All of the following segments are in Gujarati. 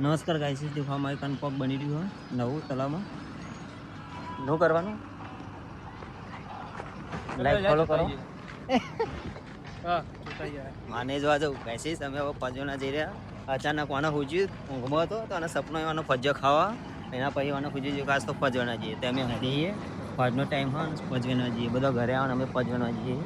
નમસ્કાર ગાઈસ ફાર્મ અમારી કાન પગ બની રહ્યું હોય નવું તલામાં નો કરવાનું? લાઈક ફોલો કરો. માને જોવા જવું ગાઈસીસ અમે હવે ના જઈ રહ્યા. અચાનક વાનો હુજ્યું ઊંઘમાં હતો તો અને સપનો એવાનો ફજો ખાવા. એના પછી વાનો હુજી જો ખાસ તો ફજવાના જઈએ. તો અમે જઈએ. ફજનો ટાઈમ હોય ફજવે ના જઈએ. બધા ઘરે આવે અમે અમે ફજવાના જઈએ.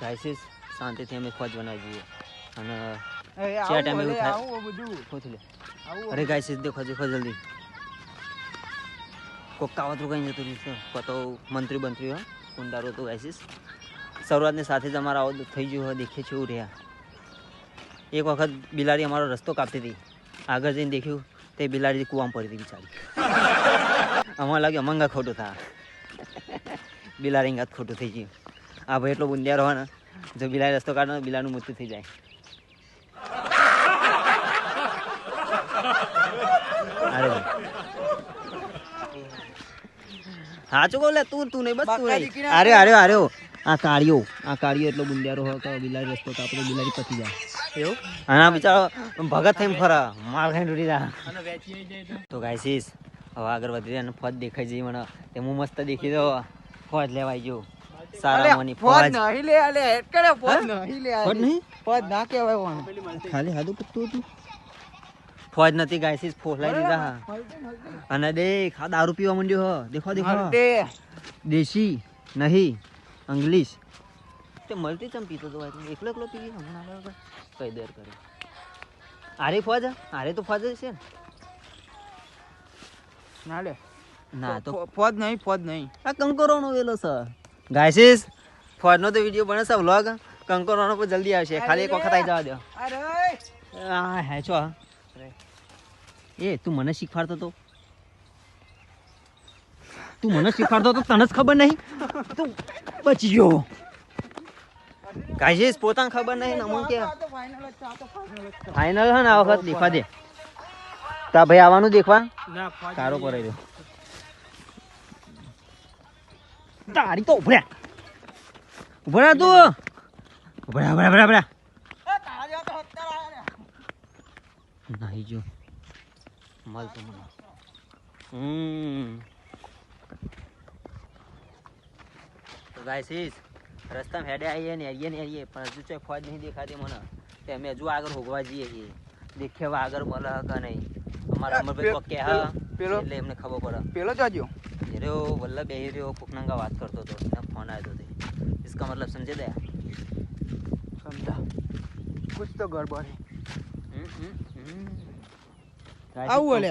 ગાઈસીસ શાંતિથી અમે ફજવાના જઈએ. અને ચેટ ટાઈમ એવું થાય. પૂછી લે. અરે ગાઈસીસ દેખો દેખો જલ્દી. કોક કાવતરું કઈ જતું પતો મંત્રી બંત્રી હોય કુંડારો તો ગાઈસીસ શરૂઆતની સાથે જ અમારા આવો થઈ ગયું હોય દેખીએ છે એવું રહ્યા. એક વખત બિલાડી અમારો રસ્તો કાપતી હતી. આગળ જઈને દેખ્યું તે બિલાડી કૂવામાં પડી હતી બિચારી. અમારે લાગ્યું અમંગા ખોટું થા. બિલાડી ગાત ખોટું થઈ ગયું. આ ભાઈ એટલો બુંદિયાર હોય ને જો બિલાડી રસ્તો કાઢો બિલાડીનું મૃત્યુ થઈ જાય અરે ભાઈ સાચું કહું લે તું તું નહીં બસ તું નહીં. અરે અરે અરે આ કાળિયો આ કાળિયો એટલો ગુંડિયારો હોય કે બિલાડી રસ્તો તો આપણે બિલાડી પતી જાય. એવું? અને આ બિચારો ભગત થઈને ફરા. માર ખાઈને તૂટી જાય. તો? ગાઈસીસ હવે આગળ વધી રહ્યા ફોજ દેખાઈ જઈ મને. તે હું મસ્ત દેખી દો ફોજ લેવાઈ ગયો. સારા મની ફોજ ફોજ. નહીં ખાલી હાદું પત્તું હતું ફોજ નથી ગાઈસીસ ફોસલાઈ દીધા હા. અને દેખ આ દારૂ પીવા માંડ્યો હ. દેખો દેખો. દેશી નહીં અંગ્લિશ તે મળતી ચમ પીતો તો એકલો એકલો પી હમણાં કઈ દર કરે. આરે ફોજ? આરે તો ફોજ છે ને. ના તો ફોજ નહીં ફોજ નહીં. આ કંકોરોનો વેલો છે. ગાઈસીસ ફોજનો તો વીડિયો બને છે વ્લોગ. કંકોરોનો પર જલ્દી આવશે. ખાલી એક વખત આવી જવા દો. અરે હા હે છો. હા. એ તું મને શીખવાડતો તો. તું મને શીખવાડતો તો તને જ ખબર નહીં? તું બચી ગયો. કાશીશ પોતાને ખબર નહીં? અમુક કે ફાઈનલ હે ને આ વખત દેખવા દે. તા ભાઈ આવવાનું દેખવા? તારો કરે રહ્યો. તારી તો ઉભર્યા ઉભરા તું. ઉભરા ઉભરા ઉભરા ઉભરા. નહીં જો. મળતું મને હમ તો ગાઈસીસ રસ્તામાં હેડે આવીએ ને એરીએ ને એરીએ પણ હજુ ચોય ફોજ નહીં દેખાતી મને તે અમે હજુ આગળ હોગવા જઈએ છીએ દેખ્યા આગળ મળે કે નહીં અમારા અમરભાઈ કોક કે હા પેલો- એટલે એમને ખબર પડે પેલો જાજો એ રહ્યો વલ્લભ એ રહ્યો કોકનંગા વાત કરતો હતો એના ફોન આવ્યો હતો તે इसका मतलब समझे दया સમજા કુછ તો ગડબડ હે આવું આવું લે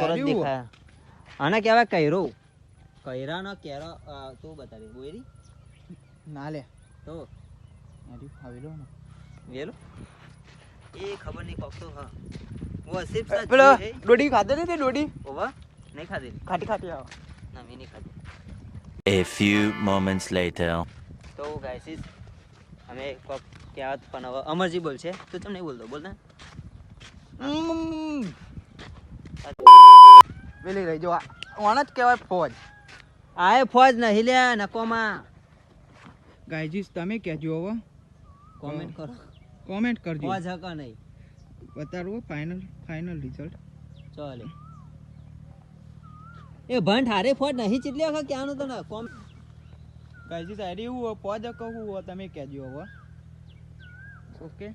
આને કહેવાય કૈરો કૈરા નો કેરો તો બતાવી બોયરી? ના લે. તો? અરે આવેલો ને. વેલો. એ ખબર નહીં તો હા. વો સિર્ફ સચ પેલો ડોડી ખાધે ને ડોડી? ઓવા નહીં ખાધે. ખાટી ખાટી આવો. ના મેં નહીં ખાધી. A few moments later. તો ગાઈસ અમે કોક કહેવત પણ અમરજી બોલ છે તું તમને બોલ દો બોલ ને. પેલી રહી જો ઓણ જ કહેવાય ફોજ. આય ફોજ નહીં લ્યા નકોમાં ગાયજી તમે કહેજો હવે. કોમેન્ટ કરો. કોમેન્ટ કરજો. ફોજ હકા નહીં. બતાડવો ફાઇનલ ફાઇનલ રિઝલ્ટ ચાલે. એ ભણ હારે ફોજ નહીં ચીટલ્યો વખત ક્યાંનું તો ને કોમ ગાયજી સાહેબ એવું ફોજ કહું તમે કહેજો હવે. ઓકે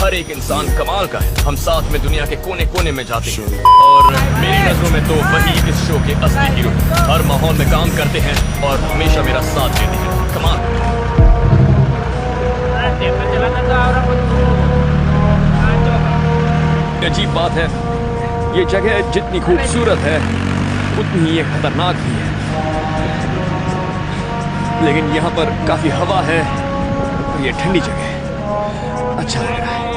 हर एक इंसान कमाल का है। हम साथ में दुनिया के कोने कोने में जाते हैं। और मेरी नज़रों में तो वही इस शो के असली हीरो। हर माहौल में काम करते हैं और हमेशा मेरा साथ देते हैं। कमाल। अजीब बात है। ये जगह जितनी खूबसूरत है उतनी ही ये खतरनाक भी है। लेकिन यहाँ पर काफ़ी हवा है। और ये ठंडी जगह है। अच्छा लग रहा है।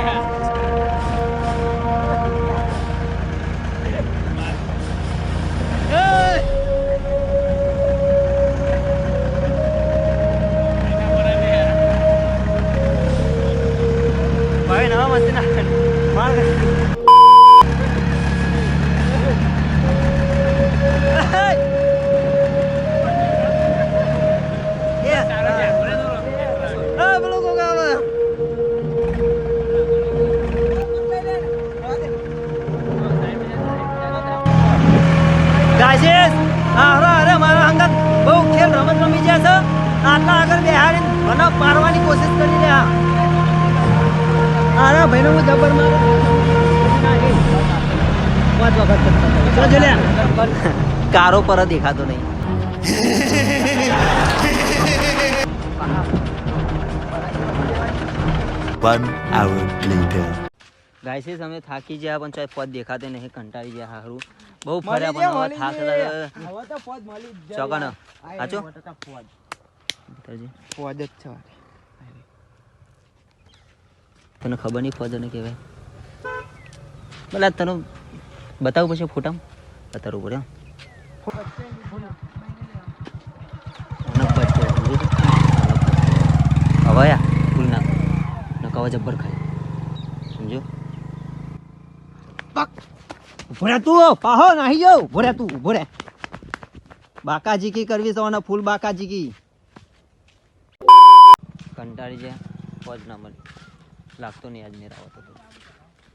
ગાશેસ હારો અરે મારા અંગત બહુ ખેલ રમત રમી ગયા છે. આટલા આગળ બેહાડીને મને મારવાની કોશિશ કરી રહ્યા. અરે ભાઈને હું જબર મારું. પાંચ વખત કારો પર દેખાતો નહીં. One hour later. ગાયસીસ અમે થાકી ગયા પણ ચાય પદ દેખાતે નહીં કંટાળી ગયા હારું બહુ ફર્યા પણ હવે થાક. હવે તો પદ મળી જ જાય. ચોકન આ હાચો? સો ટકા ફોજ. લાગે ફોજ જ છે તને ખબર નહીં ફોજને કહેવાય બોલા તને બતાવું પછી ફોટા બતાવું પડે એમ? હવે આ ફૂલ નાખ નકાવા જબ્બર ખાય સમજો ઊભો રે તું પાહો નાહી જાવ ઊભો રે તું ઊભો રે. બાકાજી કી કરવી સવાના ફૂલ બાકાજી કી કંટાળી જાય ફોજ ના મળે. લાગતો નહીં આજ મેરા આવતો તો.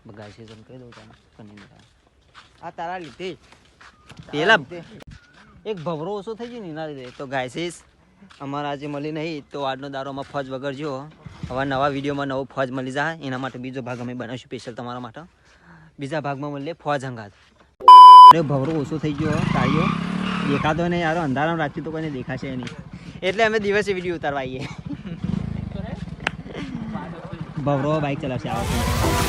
બગાય કહી દઉં તને. કની મેરા આ તારા લીધે પેલા એક ભવરો ઓછો થઈ ગયો ને એના લીધે. તો ગાયસીસ અમારા આજે મળી નહીં તો આજનો દારો અમારે ફજ વગર જો હવે નવા વિડીયોમાં નવો ફજ મળી જાય. એના માટે બીજો ભાગ અમે બનાવીશું સ્પેશિયલ તમારા માટે. બીજા ભાગમાં મળીએ. ફોજ હંગાત. અરે ભવરો ઓછો થઈ ગયો કાળીઓ દેખાતો નહીં યાર અંધારામાં રાખ્યું તો કોઈને દેખાશે નહીં. એટલે અમે દિવસે વીડિયો ઉતારવા આવીએ. ભવરો બાઇક ચલાવશે આ વખતે